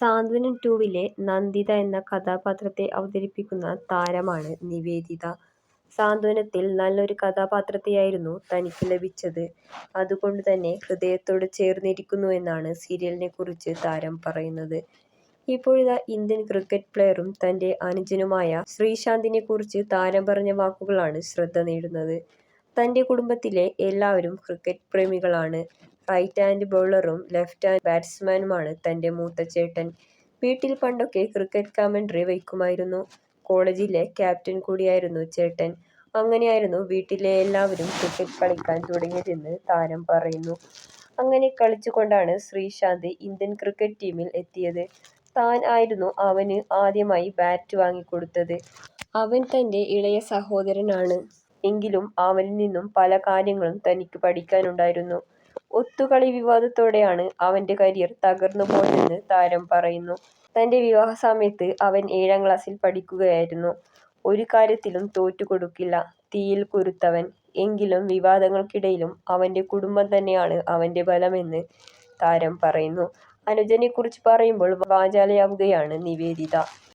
സാന്ത്വനം ടൂവിലെ നന്ദിത എന്ന കഥാപാത്രത്തെ അവതരിപ്പിക്കുന്ന താരമാണ് നിവേദിത. സാന്ത്വനത്തിൽ നല്ലൊരു കഥാപാത്രത്തെയായിരുന്നു തനിക്ക് ലഭിച്ചത്. അതുകൊണ്ട് തന്നെ ഹൃദയത്തോട് ചേർന്നിരിക്കുന്നു ചേർന്നിരിക്കുന്നുവെന്നാണ് സീരിയലിനെക്കുറിച്ച് താരം പറയുന്നത്. ഇപ്പോഴിതാ ഇന്ത്യൻ ക്രിക്കറ്റ് പ്ലെയറും തന്റെ അനുജനുമായ ശ്രീശാന്തിനെക്കുറിച്ച് താരം പറഞ്ഞ വാക്കുകളാണ് ശ്രദ്ധ നേടുന്നത്. തന്റെ കുടുംബത്തിലെ എല്ലാവരും ക്രിക്കറ്റ് പ്രേമികളാണ്. റൈറ്റ് ഹാൻഡ് ബൗളറും ലെഫ്റ്റ് ഹാൻഡ് ബാറ്റ്സ്മാനുമാണ് തന്റെ മൂത്ത ചേട്ടൻ. വീട്ടിൽ പണ്ടൊക്കെ ക്രിക്കറ്റ് കമൻട്രി വയ്ക്കുമായിരുന്നു. കോളേജിലെ ക്യാപ്റ്റൻ കൂടിയായിരുന്നു ചേട്ടൻ. അങ്ങനെയായിരുന്നു വീട്ടിലെ എല്ലാവരും ക്രിക്കറ്റ് കളിക്കാൻ തുടങ്ങിയതെന്ന് താരം പറയുന്നു. അങ്ങനെ കളിച്ചുകൊണ്ടാണ് ശ്രീശാന്ത് ഇന്ത്യൻ ക്രിക്കറ്റ് ടീമിൽ എത്തിയത്. താൻ ആയിരുന്നു അവന് ആദ്യമായി ബാറ്റ് വാങ്ങിക്കൊടുത്തത്. അവൻ തന്റെ ഇളയ സഹോദരനാണ്. എങ്കിലും അവനിൽ നിന്നും പല കാര്യങ്ങളും തനിക്ക് പഠിക്കാനുണ്ടായിരുന്നു. ഒത്തുകളി വിവാദത്തോടെയാണ് അവന്റെ കരിയർ തകർന്നുപോയതെന്ന് താരം പറയുന്നു. തന്റെ വിവാഹ സമയത്ത് അവൻ ഏഴാം ക്ലാസിൽ പഠിക്കുകയായിരുന്നു. ഒരു കാര്യത്തിലും തോറ്റുകൊടുക്കില്ല. തീയിൽ കുരുത്തവൻ. എങ്കിലും വിവാദങ്ങൾക്കിടയിലും അവന്റെ കുടുംബം തന്നെയാണ് അവന്റെ ബലമെന്ന് താരം പറയുന്നു. അനുജനെക്കുറിച്ച് പറയുമ്പോൾ വാചാലയാവുകയാണ് നിവേദിത.